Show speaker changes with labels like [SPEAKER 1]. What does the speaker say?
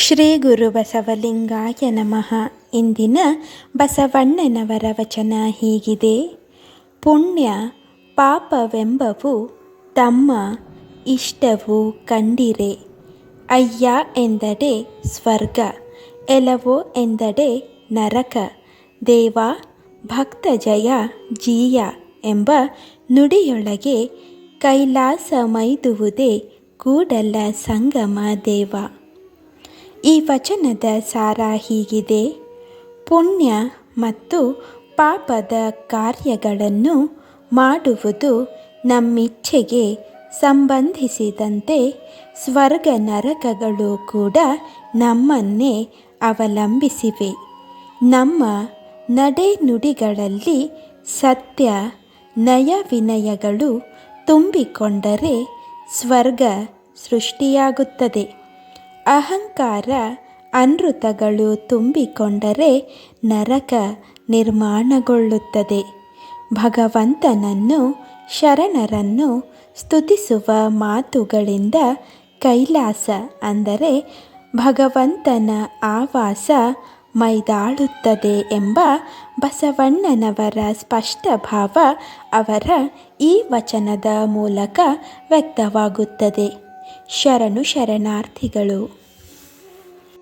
[SPEAKER 1] ಶ್ರೀ ಗುರು ಬಸವಲಿಂಗಾಯ ನಮಃ. ಇಂದಿನ ಬಸವಣ್ಣನವರ ವಚನ ಹೀಗಿದೆ. ಪುಣ್ಯ ಪಾಪವೆಂಬವು ತಮ್ಮ ಇಷ್ಟವು ಕಂಡಿರೆ. ಅಯ್ಯ ಎಂದಡೆ ಸ್ವರ್ಗ, ಎಲವೋ ಎಂದಡೆ ನರಕ, ದೇವ ಭಕ್ತ ಜಯ ಜೀಯ ಎಂಬ ನುಡಿಯೊಳಗೆ ಕೈಲಾಸ ಮೈದುವುದೇ ಕೂಡಲ ಸಂಗಮ ದೇವ. ಈ ವಚನದ ಸಾರ ಹೀಗಿದೆ. ಪುಣ್ಯ ಮತ್ತು ಪಾಪದ ಕಾರ್ಯಗಳನ್ನು ಮಾಡುವುದು ನಮ್ಮಿಚ್ಛೆಗೆ ಸಂಬಂಧಿಸಿದಂತೆ ಸ್ವರ್ಗ ನರಕಗಳು ಕೂಡ ನಮ್ಮನ್ನೇ ಅವಲಂಬಿಸಿವೆ. ನಮ್ಮ ನಡೆನುಡಿಗಳಲ್ಲಿ ಸತ್ಯ ನಯ ವಿನಯಗಳು ತುಂಬಿಕೊಂಡರೆ ಸ್ವರ್ಗ ಸೃಷ್ಟಿಯಾಗುತ್ತದೆ. ಅಹಂಕಾರ ಅನೃತಗಳು ತುಂಬಿಕೊಂಡರೆ ನರಕ ನಿರ್ಮಾಣಗೊಳ್ಳುತ್ತದೆ. ಭಗವಂತನನ್ನು, ಶರಣರನ್ನು ಸ್ತುತಿಸುವ ಮಾತುಗಳಿಂದ ಕೈಲಾಸ ಅಂದರೆ ಭಗವಂತನ ಆವಾಸ ಮೈದಾಳುತ್ತದೆ ಎಂಬ ಬಸವಣ್ಣನವರ ಸ್ಪಷ್ಟ ಭಾವ ಅವರ ಈ ವಚನದ ಮೂಲಕ ವ್ಯಕ್ತವಾಗುತ್ತದೆ. ಶರಣು ಶರಣಾರ್ಥಿಗಳು.